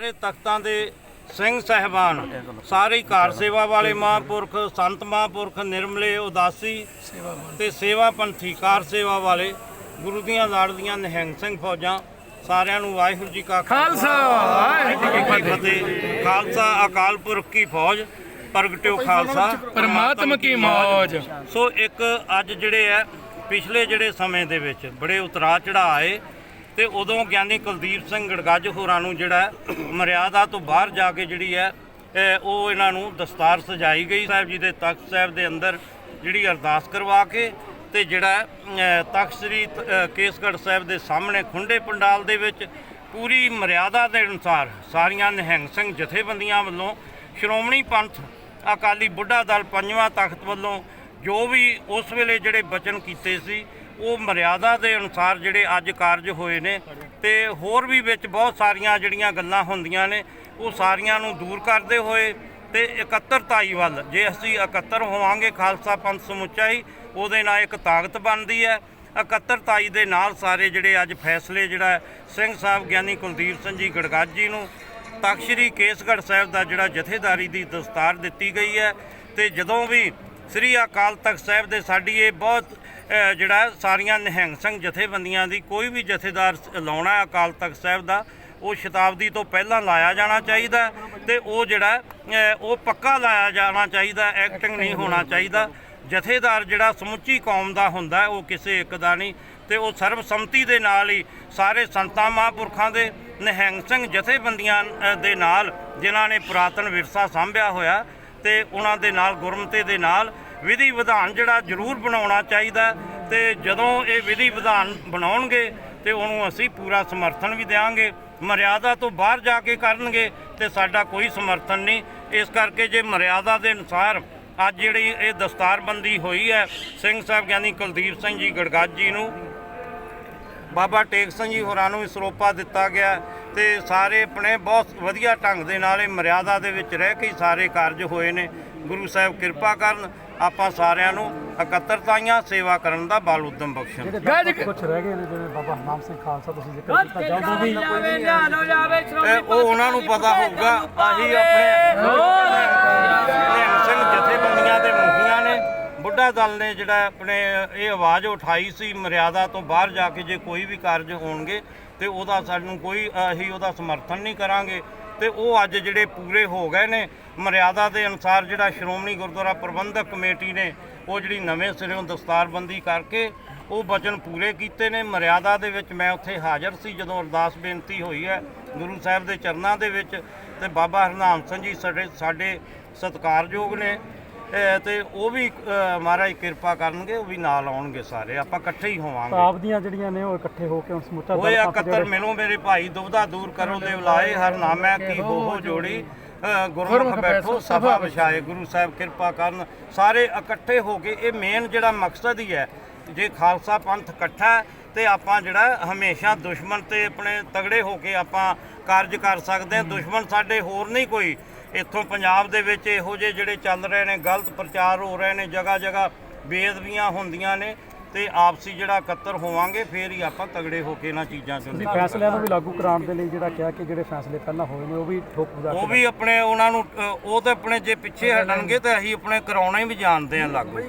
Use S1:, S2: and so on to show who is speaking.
S1: ਸਾਰੇ ਤਖਤਾਂ ਦੇ ਸਿੰਘ ਸਹਿਬਾਨ ਸਾਰੇ ਕਾਰ ਸੇਵਾ ਵਾਲੇ ਮਹਾਂਪੁਰਖ ਸੰਤ ਮਹਾਂਪੁਰਖ ਨਿਰਮਲੇ ਉਦਾਸੀ ਤੇ ਸੇਵਾ ਪੰਥੀ ਕਾਰ ਸੇਵਾ ਵਾਲੇ ਗੁਰੂ ਦੀਆਂ ਲਾੜਦੀਆਂ ਨਿਹੰਗ ਸਿੰਘ ਫੌਜਾਂ ਸਾਰਿਆਂ ਨੂੰ ਵਾਹਿਗੁਰੂ ਜੀ ਕਾ
S2: ਖਾਲਸਾ। ਵਾਹਿਗੁਰੂ ਜੀ ਕੀ
S1: ਫਤਿਹ। ਖਾਲਸਾ ਅਕਾਲ ਪੁਰਖ ਕੀ ਫੌਜ ਪ੍ਰਗਟਿਓ ਖਾਲਸਾ।
S2: ਪਰਮਾਤਮ ਕੀ ਮੌਜ।
S1: ਸੋ ਇੱਕ ਅੱਜ ਜਿਹੜੇ ਆ ਪਿਛਲੇ ਜਿਹੜੇ ਸਮੇਂ ਦੇ ਵਿੱਚ ਬੜੇ ਉਤਰਾ ਚੜ੍ਹਾਅ ਆਏ ਤੇ ਉਦੋਂ ਗਿਆਨੀ ਕੁਲਦੀਪ ਸਿੰਘ ਗੜਗੱਜ ਹੋਰਾਂ ਨੂੰ ਜਿਹੜਾ ਮਰਿਆਦਾ ਤੋਂ ਬਾਹਰ ਜਾ ਕੇ ਜਿਹੜੀ ਹੈ ਉਹ ਇਹਨਾਂ ਨੂੰ ਦਸਤਾਰ ਸਜਾਈ ਗਈ ਸਾਹਿਬ ਜੀ ਦੇ ਤਖਤ ਸਾਹਿਬ ਦੇ ਅੰਦਰ ਜਿਹੜੀ ਅਰਦਾਸ ਕਰਵਾ ਕੇ ਤੇ ਜਿਹੜਾ ਤਖਤ ਸ੍ਰੀ ਕੇਸਗੜ੍ਹ ਸਾਹਿਬ ਦੇ ਸਾਹਮਣੇ ਖੁੰਡੇ ਪੰਡਾਲ ਦੇ ਵਿੱਚ ਪੂਰੀ ਮਰਿਆਦਾ ਦੇ ਅਨੁਸਾਰ ਸਾਰੀਆਂ ਨਿਹੰਗ ਸਿੰਘ ਜਥੇਬੰਦੀਆਂ ਵੱਲੋਂ ਸ਼੍ਰੋਮਣੀ ਪੰਥ ਅਕਾਲੀ ਬੁੱਢਾ ਦਲ ਪੰਜਵਾਂ ਤਖਤ ਵੱਲੋਂ ਜੋ ਵੀ ਉਸ ਵੇਲੇ ਜਿਹੜੇ ਬਚਨ ਕੀਤੇ ਸੀ ਉਹ ਮਰਿਆਦਾ ਦੇ ਅਨੁਸਾਰ ਜਿਹੜੇ ਅੱਜ ਕਾਰਜ ਹੋਏ ਨੇ ਤੇ ਹੋਰ ਵੀ ਵਿੱਚ ਬਹੁਤ ਸਾਰੀਆਂ ਜਿਹੜੀਆਂ ਗੱਲਾਂ ਹੁੰਦੀਆਂ ਨੇ, ਉਹ ਸਾਰੀਆਂ ਨੂੰ ਦੂਰ ਕਰਦੇ ਹੋਏ ਤੇ ਇਕੱਤਰਤਾਈ ਵੱਲ, ਜੇ ਅਸੀਂ ਇਕੱਤਰ ਹੋਵਾਂਗੇ ਖਾਲਸਾ ਪੰਥ ਸਮੁੱਚਾ ਹੀ, ਉਹਦੇ ਨਾਲ ਇੱਕ ਤਾਕਤ ਬਣਦੀ ਹੈ। ਇਕੱਤਰਤਾਈ ਦੇ ਨਾਲ ਸਾਰੇ ਜਿਹੜੇ ਅੱਜ ਫੈਸਲੇ ਜਿਹੜਾ ਸਿੰਘ ਸਾਹਿਬ ਗਿਆਨੀ ਕੁਲਦੀਪ ਸਿੰਘ ਜੀ ਗੜਗੱਜ ਜੀ ਨੂੰ, ਤਖ਼ਤ ਸ੍ਰੀ ਕੇਸਗੜ੍ਹ ਸਾਹਿਬ ਦਾ ਜਿਹੜਾ ਜਥੇਦਾਰੀ ਦੀ ਦਸਤਾਰ ਦਿੱਤੀ ਗਈ ਹੈ ਤੇ ਜਦੋਂ ਵੀ ਸ੍ਰੀ ਅਕਾਲ ਤਖਤ ਸਾਹਿਬ ਦੇ ਸਾਡੀ ਇਹ ਬਹੁਤ ਜਿਹੜਾ ਸਾਰੀਆਂ ਨਿਹੰਗ ਸਿੰਘ ਜਥੇਬੰਦੀਆਂ ਦੀ ਕੋਈ ਵੀ ਜਥੇਦਾਰ ਲਾਉਣਾ ਅਕਾਲ ਤਖਤ ਸਾਹਿਬ ਦਾ, ਉਹ ਸ਼ਤਾਬਦੀ ਤੋਂ ਪਹਿਲਾਂ ਲਾਇਆ ਜਾਣਾ ਚਾਹੀਦਾ ਹੈ ਤੇ ਉਹ ਜਿਹੜਾ ਉਹ ਪੱਕਾ ਲਾਇਆ ਜਾਣਾ ਚਾਹੀਦਾ ਐਕਟਿੰਗ ਨਹੀਂ ਹੋਣਾ ਚਾਹੀਦਾ। ਜਥੇਦਾਰ ਜਿਹੜਾ ਸਮੁੱਚੀ ਕੌਮ ਦਾ ਹੁੰਦਾ ਉਹ ਕਿਸੇ ਇੱਕ ਦਾ ਨਹੀਂ ਤੇ ਉਹ ਸਰਬਸੰਮਤੀ ਦੇ ਨਾਲ ਹੀ ਸਾਰੇ ਸੰਤਾਂ ਮਹਾਂਪੁਰਖਾਂ ਦੇ ਨਿਹੰਗ ਸਿੰਘ ਜਥੇਬੰਦੀਆਂ ਦੇ ਨਾਲ, ਜਿਨ੍ਹਾਂ ਨੇ ਪੁਰਾਤਨ ਵਿਰਸਾ ਸਾਂਭਿਆ ਹੋਇਆ ਤੇ ਉਹਨਾਂ ਦੇ ਨਾਲ, ਗੁਰਮਤੇ ਦੇ ਨਾਲ ਵਿਧੀ ਵਿਧਾਨ ਜਿਹੜਾ ਜ਼ਰੂਰ ਬਣਾਉਣਾ ਚਾਹੀਦਾ ਤੇ ਜਦੋਂ ਇਹ ਵਿਧੀ ਵਿਧਾਨ ਬਣਾਉਣਗੇ ਤੇ ਉਹਨੂੰ ਅਸੀਂ ਪੂਰਾ ਸਮਰਥਨ ਵੀ ਦੇਵਾਂਗੇ ਮਰਿਆਦਾ ਤੋਂ ਬਾਹਰ ਜਾ ਕੇ ਕਰਨਗੇ ਤੇ ਸਾਡਾ ਕੋਈ ਸਮਰਥਨ ਨਹੀਂ। ਇਸ ਕਰਕੇ ਜੇ ਮਰਿਆਦਾ ਦੇ ਅਨੁਸਾਰ ਅੱਜ ਜਿਹੜੀ ਇਹ ਦਸਤਾਰਬੰਦੀ ਹੋਈ ਹੈ, ਸਿੰਘ ਸਾਹਿਬ ਗਿਆਨੀ ਕੁਲਦੀਪ ਸਿੰਘ ਜੀ ਗੜਗੱਜ ਜੀ ਨੂੰ, ਬਾਬਾ ਟੇਕ ਸਿੰਘ ਜੀ ਹੋਰਾਂ ਨੂੰ ਵੀ ਸਰੋਪਾ ਦਿੱਤਾ ਗਿਆ। ਤੇ ਸਾਰੇ ਆਪਣੇ ਬਹੁਤ ਵਧੀਆ ਢੰਗ ਦੇ ਨਾਲ ਇਹ ਮਰਿਆਦਾ ਦੇ ਵਿੱਚ ਰਹਿ ਕੇ ਹੀ ਸਾਰੇ ਕਾਰਜ ਹੋਏ ਨੇ। ਗੁਰੂ ਸਾਹਿਬ ਕਿਰਪਾ ਕਰਨ ਆਪਾਂ ਸਾਰਿਆਂ ਨੂੰ ਇਕੱਤਰਤਾਈਆਂ ਸੇਵਾ ਕਰਨ ਦਾ ਬਲ ਉਦਮ ਬਖਸ਼ਣ।
S3: ਕੁਝ ਰਹਿ ਗਏ ਨੇ ਜਿਵੇਂ ਬਾਬਾ ਹਰਨਾਮ ਸਿੰਘ ਖਾਲਸਾ ਤੁਸੀਂ ਜ਼ਿਕਰ ਕੀਤਾ ਜਦੋਂ ਵੀ
S1: ਤੇ ਉਹ ਉਹਨਾਂ ਨੂੰ ਪਤਾ ਹੋਊਗਾ ਆਹੀ ਆਪਣੇ ਬੁੱਢਾ ਦਲ ਨੇ ਜਿਹੜਾ ਆਪਣੇ ਇਹ ਆਵਾਜ਼ ਉਠਾਈ ਸੀ ਮਰਿਆਦਾ ਤੋਂ ਬਾਹਰ ਜਾ ਕੇ ਜੇ ਕੋਈ ਵੀ ਕਾਰਜ ਹੋਣਗੇ ਤੇ ਉਹਦਾ ਸਾਨੂੰ ਕੋਈ, ਅਸੀਂ ਉਹਦਾ ਸਮਰਥਨ ਨਹੀਂ ਕਰਾਂਗੇ। ਤੇ ਉਹ ਅੱਜ ਜਿਹੜੇ ਪੂਰੇ ਹੋ ਗਏ ਨੇ, ਮਰਿਆਦਾ ਦੇ ਅਨੁਸਾਰ ਜਿਹੜਾ ਸ਼੍ਰੋਮਣੀ ਗੁਰਦੁਆਰਾ ਪ੍ਰਬੰਧਕ ਕਮੇਟੀ ਨੇ ਉਹ ਜਿਹੜੀ ਨਵੇਂ ਸਿਰਿਓਂ ਦਸਤਾਰਬੰਦੀ ਕਰਕੇ ਉਹ ਬਚਨ ਪੂਰੇ ਕੀਤੇ ਨੇ। ਮਰਿਆਦਾ ਦੇ ਵਿੱਚ ਮੈਂ ਉੱਥੇ ਹਾਜ਼ਰ ਸੀ ਜਦੋਂ ਅਰਦਾਸ ਬੇਨਤੀ ਹੋਈ ਹੈ ਗੁਰੂ ਸਾਹਿਬ ਦੇ ਚਰਨਾਂ ਦੇ ਵਿੱਚ ਤੇ ਬਾਬਾ ਹਰਨਾਮ ਸਿੰਘ ਜੀ ਸਾਡੇ ਸਾਡੇ ਸਤਿਕਾਰਯੋਗ ਨੇ। ਅਹ ਤੇ ਉਹ ਵੀ ਮਹਾਰਾਜ ਕਿਰਪਾ ਕਰਨਗੇ ਉਹ ਵੀ ਨਾਲ ਆਉਣਗੇ ਸਾਰੇ। ਆਪਾਂ ਇਕੱਠੇ ਹੀ ਹੋਵਾਂਗੇ।
S3: ਆਪ ਦੀਆਂ ਜਿਹੜੀਆਂ ਨੇ ਉਹ ਇਕੱਠੇ ਹੋ ਕੇ ਹੁਣ ਸਮੁੱਚਾ
S1: ਹੋਏ
S3: ਦਲ ਤੱਕ
S1: ਇਕੱਤਰ
S3: ਜਿਹੜੇ-
S1: ਮੈਨੂੰ ਮੇਰੇ ਭਾਈ ਦੁਬਦਾ ਦੂਰ ਕਰੋ ਦੇ ਬੁਲਾਏ ਹਰ ਨਾਮੈ ਕੀ ਹੋ ਹੋ ਜੋੜੀ। ਗੁਰਮੁਖ ਬੈਠੋ ਸਭਾ ਵਿਛਾਏ ਗੁਰੂ ਸਾਹਿਬ ਕਿਰਪਾ ਕਰਨ। ਸਾਰੇ ਇਕੱਠੇ ਹੋ ਕੇ ਇਹ ਮੇਨ ਜਿਹੜਾ ਮਕਸਦ ਹੀ ਹੈ ਜੇ ਖਾਲਸਾ ਪੰਥ ਇਕੱਠਾ ਹੈ ਤੇ ਆਪਾਂ ਜਿਹੜਾ ਹਮੇਸ਼ਾ ਦੁਸ਼ਮਣ ਤੇ ਆਪਣੇ ਤਗੜੇ ਹੋ ਕੇ ਆਪਾਂ ਕਾਰਜ ਕਰ ਸਕਦੇ ਹਾਂ ਦੁਸ਼ਮਣ ਸਾਡੇ ਹੋਰ ਨਹੀਂ ਕੋਈ। ਇੱਥੋਂ ਪੰਜਾਬ ਦੇ ਵਿੱਚ ਇਹੋ ਜਿਹੇ ਜਿਹੜੇ ਚੱਲ ਰਹੇ ਨੇ ਗਲਤ ਪ੍ਰਚਾਰ ਹੋ ਰਹੇ ਨੇ ਜਗ੍ਹਾ ਜਗ੍ਹਾ ਬੇਅਦਬੀਆਂ ਹੁੰਦੀਆਂ ਨੇ ਤੇ ਆਪਸੀ ਜਿਹੜਾ ਇਕੱਤਰ ਹੋਵਾਂਗੇ ਫੇਰ ਹੀ ਆਪਾਂ ਤਗੜੇ ਹੋ ਕੇ ਇਹਨਾਂ ਚੀਜ਼ਾਂ ਚੋਂ
S3: ਤੁਸੀਂ
S1: ਨਿਕਲਾਂਗੇ
S3: ਫੈਸਲਿਆਂ ਨੂੰ ਵੀ ਲਾਗੂ ਕਰਾਉਣ ਦੇ ਲਈ ਜਿਹੜਾ ਕਿਹਾ ਕਿ ਜਿਹੜੇ ਫੈਸਲੇ ਪਹਿਲਾਂ ਹੋਏ ਨੇ ਉਹ ਵੀ ਠੋਕ ਬੁਝਾ
S1: ਉਹ ਵੀ ਆਪਣੇ ਉਹਨਾਂ ਨੂੰ ਉਹ ਤਾਂ ਆਪਣੇ ਜੇ ਪਿੱਛੇ ਹਟਣਗੇ ਤਾਂ ਅਸੀਂ ਆਪਣੇ ਕਰਾਉਣਾ ਹੀ ਵੀ ਜਾਣਦੇ ਆ ਲਾਗੂ।